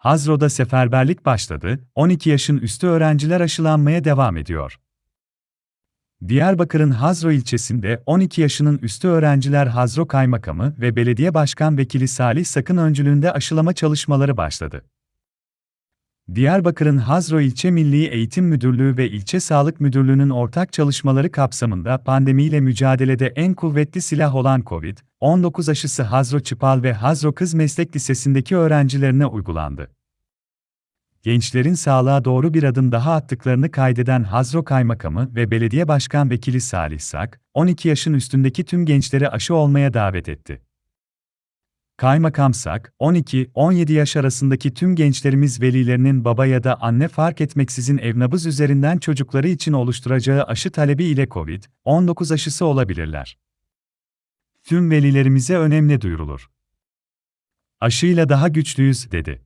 Hazro'da seferberlik başladı, 12 yaşın üstü öğrenciler aşılanmaya devam ediyor. Diyarbakır'ın Hazro ilçesinde 12 yaşının üstü öğrenciler Hazro Kaymakamı ve Belediye Başkan Vekili Salih Sakın öncülüğünde aşılama çalışmaları başladı. Diyarbakır'ın Hazro İlçe Milli Eğitim Müdürlüğü ve İlçe Sağlık Müdürlüğü'nün ortak çalışmaları kapsamında pandemiyle mücadelede en kuvvetli silah olan COVID-19 aşısı Hazro Çıpal ve Hazro Kız Meslek Lisesi'ndeki öğrencilerine uygulandı. Gençlerin sağlığa doğru bir adım daha attıklarını kaydeden Hazro Kaymakamı ve Belediye Başkan Vekili Salih Sak, 12 yaşın üstündeki tüm gençleri aşı olmaya davet etti. Kaymakam Sak, 12-17 yaş arasındaki tüm gençlerimiz velilerinin baba ya da anne fark etmeksizin evnabız üzerinden çocukları için oluşturacağı aşı talebi ile COVID-19 aşısı olabilirler. Tüm velilerimize önemli duyurulur. Aşıyla daha güçlüyüz, dedi.